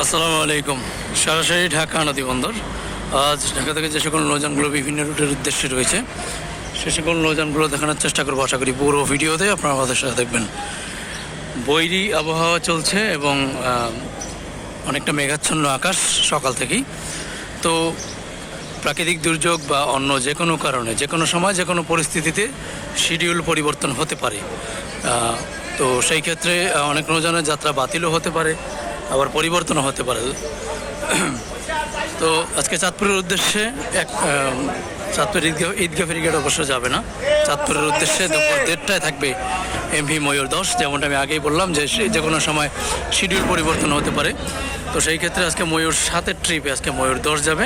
আসসালামু আলাইকুম। সরাসরি ঢাকা নদী বন্দর আজ ঢাকা থেকে যে সকল নৌযানগুলো বিভিন্ন রুটের উদ্দেশ্যে রয়েছে, সে সকল নৌযানগুলো দেখানোর চেষ্টা করব। আশা করি পুরো ভিডিওতে আপনারা আমাদের সাথে দেখবেন। বৈরি আবহাওয়া চলছে এবং অনেকটা মেঘাচ্ছন্ন আকাশ সকাল থেকেই। তো প্রাকৃতিক দুর্যোগ বা অন্য যে কোনো কারণে, যে কোনো সময়, যে কোনো পরিস্থিতিতে শিডিউল পরিবর্তন হতে পারে। তো সেই ক্ষেত্রে অনেক নৌযানের যাত্রা বাতিলও হতে পারে। আবার পরিবর্তনও হতে পারে। তো আজকে চাঁদপুরের উদ্দেশ্যে এক চাঁদপুর ঈদগাহ ঈদগাহ ফেরিঘাট অবশ্য যাবে না। চাঁদপুরের উদ্দেশ্যে দুপুর দেড়টায় থাকবে এমভি ময়ূর দশ যেমনটা আমি আগেই বললাম যে যে কোনো সময় শিডিউল পরিবর্তন হতে পারে। তো সেই ক্ষেত্রে আজকে ময়ূর সাতের ট্রিপে আজকে ময়ূর দশ যাবে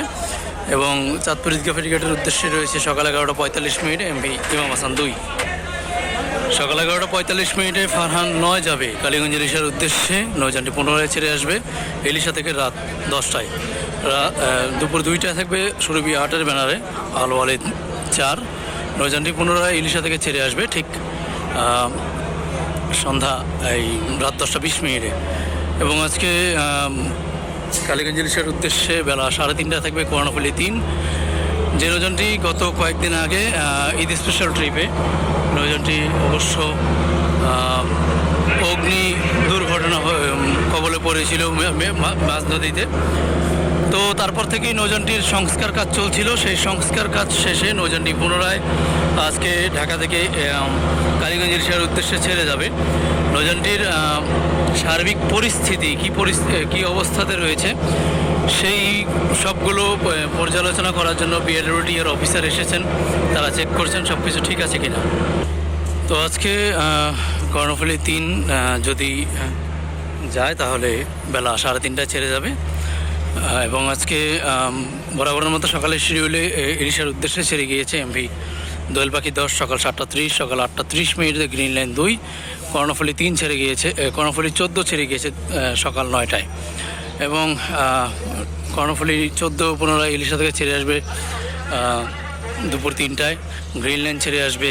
এবং চাঁদপুর ঈদগাহ ফেরিঘাটের উদ্দেশ্যে রয়েছে সকাল এগারোটা পঁয়তাল্লিশ মিনিটে এমভি ইমাম হাসান দুই। সকাল এগারোটা পঁয়তাল্লিশ মিনিটে ফারহান নয় যাবে। কালীগঞ্জ ইলিশার উদ্দেশ্যে নৌযানটি পুনরায় ছেড়ে আসবে ইলিশা থেকে রাত দশটায়। দুপুর দুইটায় থাকবে সুরভি আটের ব্যানারে, আলো আলে চার। নৌযানটি পুনরায় ইলিশা থেকে ছেড়ে আসবে ঠিক সন্ধ্যা, এই, রাত দশটা বিশ মিনিটে। এবং আজকে কালীগঞ্জ ইলিশার উদ্দেশ্যে বেলা সাড়ে তিনটায় থাকবে কর্ণফুলি তিন যে নৌযানটি গত কয়েকদিন আগে ঈদ স্পেশাল ট্রিপে নৌযানটি অবশ্য অগ্নি দুর্ঘটনা কবলে পড়েছিল মাঝ নদীতে। তো তারপর থেকেই নৌযানটির সংস্কার কাজ চলছিল। সেই সংস্কার কাজ শেষে নৌযানটি পুনরায় আজকে ঢাকা থেকে কালীগঞ্জ ইলিশার উদ্দেশ্যে ছেড়ে যাবে। নৌযানটির আম, সার্বিক পরিস্থিতি কী পরিস্থিতি কী অবস্থাতে রয়েছে সেই সবগুলো পর্যালোচনা করার জন্য বিএলওডি এর অফিসার এসেছেন। তারা চেক করছেন সব কিছু ঠিক আছে কিনা। তো আজকে কর্ণফুলী তিন যদি যায়, তাহলে বেলা সাড়ে তিনটায় ছেড়ে যাবে। এবং আজকে বরাবরের মতো সকালে শিডিউলে ইলিশার উদ্দেশ্যে ছেড়ে গিয়েছে এমভি দোয়েল পাখি দশ, সকাল সাতটা ত্রিশ, সকাল আটটা ত্রিশ মিনিটে গ্রিন লাইন দুই, কর্ণফুলি তিন ছেড়ে গিয়েছে কর্ণফুলি চোদ্দ ছেড়ে গিয়েছে সকাল নয়টায়। এবং কর্ণফুলী চোদ্দ পুনরায় ইলিশা থেকে ছেড়ে আসবে দুপুর তিনটায়। গ্রিন লাইন ছেড়ে আসবে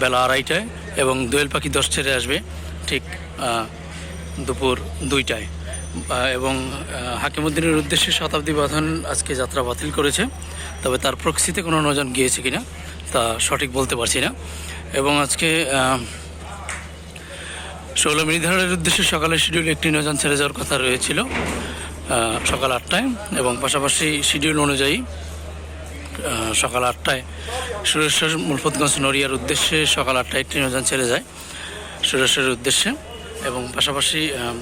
বেলা আড়াইটায় এবং দোয়েল পাখি দশ ছেড়ে আসবে ঠিক দুপুর দুইটায়। এবং হাকিমুদ্দিনের উদ্দেশ্যে শতাব্দী বাঁধন আজকে যাত্রা বাতিল করেছে, তবে তার প্রক্সিতে কোনো নজন গিয়েছে কিনা তা সঠিক বলতে পারছি না। এবং আজকে ষোলো মিনিধারের উদ্দেশ্যে সকালের শিডিউল একটি নৌযান ছেড়ে যাওয়ার কথা রয়েছিল। সকাল আটটায় এবং পাশাপাশি শিডিউল অনুযায়ী সকাল আটটায় সুরেশ্বর মুলফতগঞ্জ নড়িয়ার উদ্দেশ্যে সকাল আটটায় একটি নৌযান ছেড়ে যায় সুরেশ্বরের উদ্দেশ্যে এবং পাশাপাশি আহ,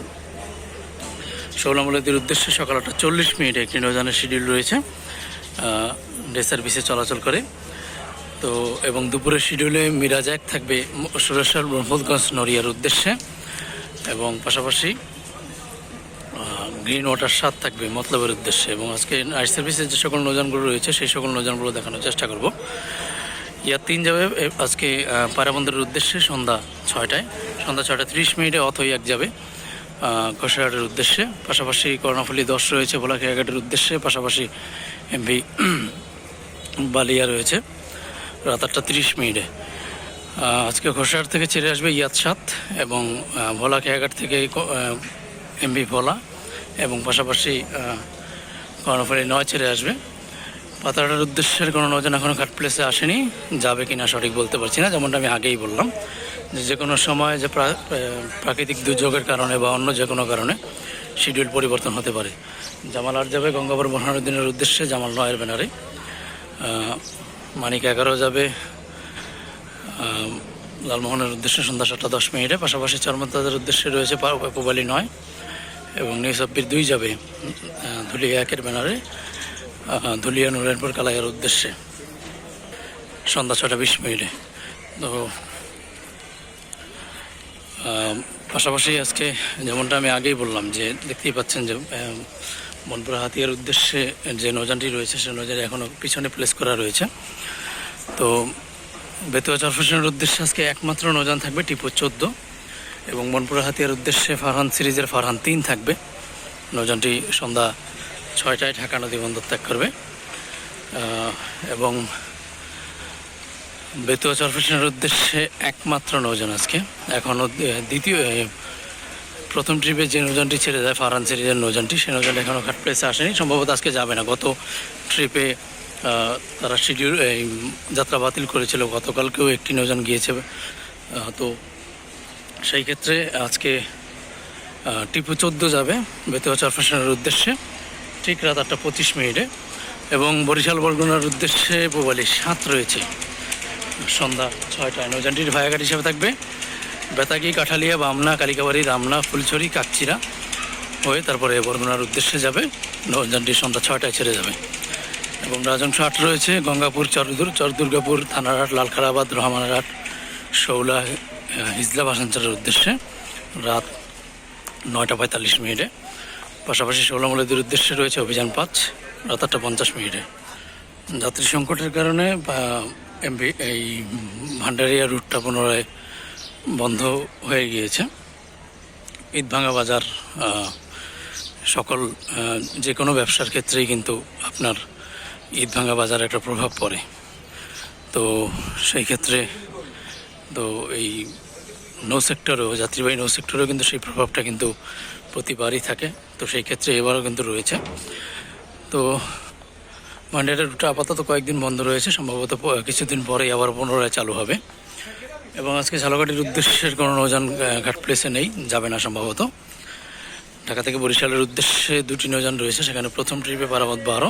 ষোলামুলতির উদ্দেশ্যে সকাল আটটা চল্লিশ মিনিটে একটি নৌযানের শিডিউল রয়েছে ডে সার্ভিসে চলাচল করে। তো এবং দুপুরের শিডিউলে মিরাজ এক থাকবে সুরেশ্বর ব্রহ্মগঞ্জ নড়িয়ার উদ্দেশ্যে এবং পাশাপাশি গ্রিন ওয়াটার স্বাদ থাকবে মতলবের উদ্দেশ্যে। এবং আজকে নাইট সার্ভিসের যে সকল নৌযানগুলো রয়েছে সেই সকল নৌযানগুলো দেখানোর চেষ্টা করব। ইয়ার তিন যাবে আজকে আহ, পায়রাবন্দরের উদ্দেশ্যে সন্ধ্যা ছয়টায়। সন্ধ্যা ছয়টা ত্রিশ মিনিটে অথই এক যাবে কষাঘাটের উদ্দেশ্যে। পাশাপাশি কর্ণফুলি দশ রয়েছে ভোলাখিয়াঘাটের উদ্দেশ্যে। পাশাপাশি এমভি বালিয়া রয়েছে রাত আটটা তিরিশ মিনিটে। আজকে ঘোষাহাট থেকে ছেড়ে আসবে ইয়াদ সাত এবং ভোলা খেয়াঘাট থেকে এমবি ভোলা। এবং পাশাপাশি কর্ণফুলি নয় ছেড়ে আসবে। পাতাড়ার উদ্দেশ্যের কোনো নজন এখনও ঘাট প্লেসে আসেনি, যাবে কি না সঠিক বলতে পারছি না, যেমনটা আমি আগেই বললাম। যে যে কোনো সময় যে প্রা- প্রাকৃতিক দুর্যোগের কারণে বা অন্য যে কোনো কারণে শিডিউল পরিবর্তন হতে পারে। জামাল আর যাবে গঙ্গাবর বোরহানুদ্দিনের উদ্দেশ্যে, জামাল নয়ের ব্যানারে। মানিক এগারো যাবে লালমোহনের উদ্দেশ্যে সন্ধ্যা সাতটা দশ মিনিটে। পাশাপাশি চরমতাদের উদ্দেশ্যে রয়েছে পুবালি নয়। এবং নিউ সাব্বির দুই যাবে ধুলিয়া একের ব্যানারে ধুলিয়া নুরায়ণপুর কালাইয়ের উদ্দেশ্যে। সন্ধ্যা ছটা বিশ মিনিটে। তো পাশাপাশি আজকে যেমনটা আমি আগেই বললাম যে দেখতেই পাচ্ছেন যে মনপুরা হাতিয়ার উদ্দেশ্যে যে নৌযানটি রয়েছে সে নৌযানটি এখনও পিছনে প্লেস করা রয়েছে। তো, বেতুয়া চরফেশনের উদ্দেশ্যে আজকে একমাত্র নৌযান থাকবে টিপু চোদ্দ। এবং মনপুরা হাতিয়ার উদ্দেশ্যে ফারহান সিরিজের ফারহান তিন থাকবে। নৌযানটি সন্ধ্যা ছয়টায় ঢাকা নদী বন্দর ত্যাগ করবে। এবং বেতুয়া চরফেশনের উদ্দেশ্যে একমাত্র নৌযান আজকে। এখনও দ্বিতীয় প্রথম ট্রিপে যে নৌযানটি ছেড়ে যায় ফারান সিরিজের নৌযানটি সেই নৌযানটি এখনও ঘাট প্লেসে আসেনি। সম্ভবত আজকে যাবে না। গত ট্রিপে তারা শিডিউল, এই, যাত্রা বাতিল করেছিল। গতকালকেও একটি নৌযান গিয়েছে তো সেই ক্ষেত্রে আজকে টিপু চোদ্দ যাবে বেতুয়া চরফেশনের উদ্দেশ্যে, ঠিক রাত আটটা পঁচিশ মিনিটে। এবং বরিশাল বরগুনার উদ্দেশ্যে পোবালি সাত রয়েছে। সন্ধ্যা ছয়টায় নৌযানটির ভায়াঘাট হিসেবে থাকবে। বেতাগি, কাঠালিয়া, বামনা, কালিকাবাড়ি, রামনা, ফুলছড়ি, কাকচিরা হয়ে তারপরে বরগুনার উদ্দেশ্যে যাবে। নৌযানটি সন্ধ্যা ছয়টায় ছেড়ে যাবে। এবং রাজংশ আট রয়েছে, গঙ্গাপুর, চরদুর, চরদুর্গাপুর, থানারহাট, লালখারাবাদ রহমানারহাট শৌলা হিজলা ভাষাঞ্চলের উদ্দেশ্যে রাত নয়টা পঁয়তাল্লিশ মিনিটে। পাশাপাশি ষোলামলেদের উদ্দেশ্যে রয়েছে অভিযান পাঁচ, রাত আটটা পঞ্চাশ মিনিটে। যাত্রী সংকটের কারণে বা এমভি এই ভান্ডারিয়া রুটটা পুনরায় বন্ধ হয়ে গিয়েছে। ঈদভাঙা বাজার সকল যে কোনো ব্যবসার ক্ষেত্রেই কিন্তু আপনার ঈদভাঙা বাজার একটা প্রভাব পড়ে। তো সেই ক্ষেত্রে তো এই নৌ সেক্টরেও যাত্রীবাহী নৌ সেক্টরেও কিন্তু সেই প্রভাবটা কিন্তু প্রতিবারই থাকে। তো সেই ক্ষেত্রে এবারও কিন্তু রয়েছে। তো মান্ডেটের রুটটা আপাতত কয়েকদিন বন্ধ রয়েছে। সম্ভবত কিছুদিন পরেই আবার পুনরায় চালু হবে। এবং আজকে ঝালকাঠির উদ্দেশ্যের কোনো নৌযান ঘাট প্লেসে নেই। যাবে না সম্ভবত। ঢাকা থেকে বরিশালের উদ্দেশ্যে দুটি নৌযান রয়েছে। সেখানে প্রথম ট্রিপে পারাবত বারো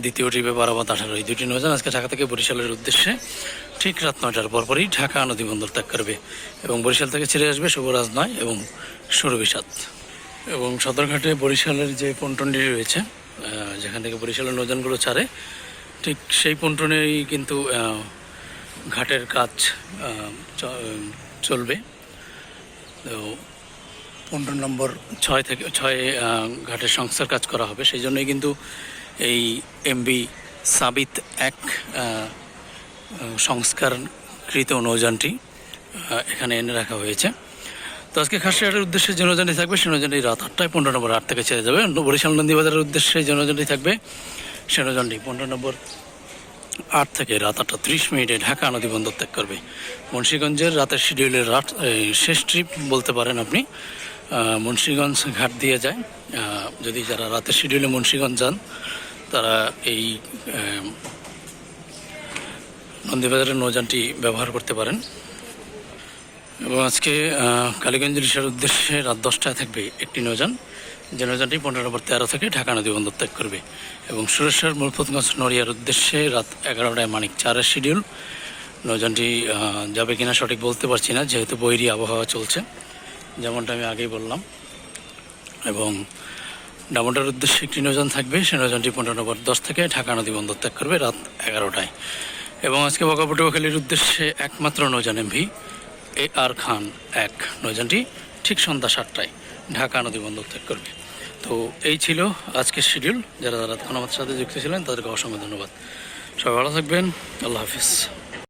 দ্বিতীয় ট্রিপে বারাবাদ আঠারো এই দুটি নৌযান আজকে ঢাকা থেকে বরিশালের উদ্দেশ্যে ঠিক রাত নয়টার পরপরই ঢাকা নদী বন্দর ত্যাগ করবে এবং বরিশাল থেকে ছেড়ে আসবে শুভরাজ নয় এবং সুরবিষাদ এবং সদরঘাটে বরিশালের যে পন্টনটি রয়েছে যেখান থেকে বরিশালের নৌযানগুলো ছাড়ে, ঠিক সেই পন্টনেই কিন্তু ঘাটের কাজ চলবে। তো পন্টন নম্বর ছয় থেকে, ছয় ঘাটের সংস্কার কাজ করা হবে। সেই জন্যই কিন্তু এই এমবি সাবিত এক সংস্কারকৃত নৌযানটি এখানে এনে রাখা হয়েছে। তো আজকে খাসিয়াটের উদ্দেশ্যে যে নৌযানটি থাকবে সেই নৌযানটি রাত আটটায় পনেরো নম্বর আট থেকে ছেড়ে যাবে। বরিশাল নন্দীবাজারের উদ্দেশ্যে যে নৌযানটি থাকবে, সে নৌযানটি পনেরো নম্বর আট থেকে রাত আটটা ত্রিশ মিনিটে ঢাকা নদী বন্দর ত্যাগ করবে। মুন্সীগঞ্জের রাতের শিডিউলের রাত শেষ ট্রিপ বলতে পারেন আপনি। মুন্সীগঞ্জ ঘাট দিয়ে যায়। যদি যারা রাতের শিডিউলে মুন্সীগঞ্জ যান তারা এই নন্দীবাজারের নৌযানটি ব্যবহার করতে পারেন। এবং আজকে কালীগঞ্জ রিসার উদ্দেশ্যে রাত দশটায় থাকবে একটি নৌযান। যে নৌযানটি পনেরো নম্বর তেরো থেকে ঢাকা নদী বন্দর ত্যাগ করবে। এবং সুরেশ্বর মূলপতগঞ্জ নড়িয়ার উদ্দেশ্যে রাত এগারোটায় মানিক চারের শিডিউল। নৌযানটি যাবে কিনা সঠিক বলতে পারছি না, যেহেতু বৈরী আবহাওয়া চলছে। যেমনটা আমি আগেই বললাম। এবং ডামোটার উদ্দেশ্যে একটি নৌযান থাকবে। সেই নৌযানটি পনেরো নম্বর দশ থেকে ঢাকা নদী বন্দর ত্যাগ করবে রাত এগারোটায়। এবং আজকে বকাপটুয়াখালীর উদ্দেশ্যে একমাত্র নৌযান এমভি, এ আর খান এক। নৌযানটি ঠিক সন্ধ্যা সাতটায় ঢাকা নদী বন্দর ত্যাগ করবে। তো এই ছিল আজকের শিডিউল। যারা যারা তখন সাথে যুক্ত ছিলেন, তাদেরকে অসংখ্য ধন্যবাদ। সবাই ভালো থাকবেন। আল্লাহ হাফিজ।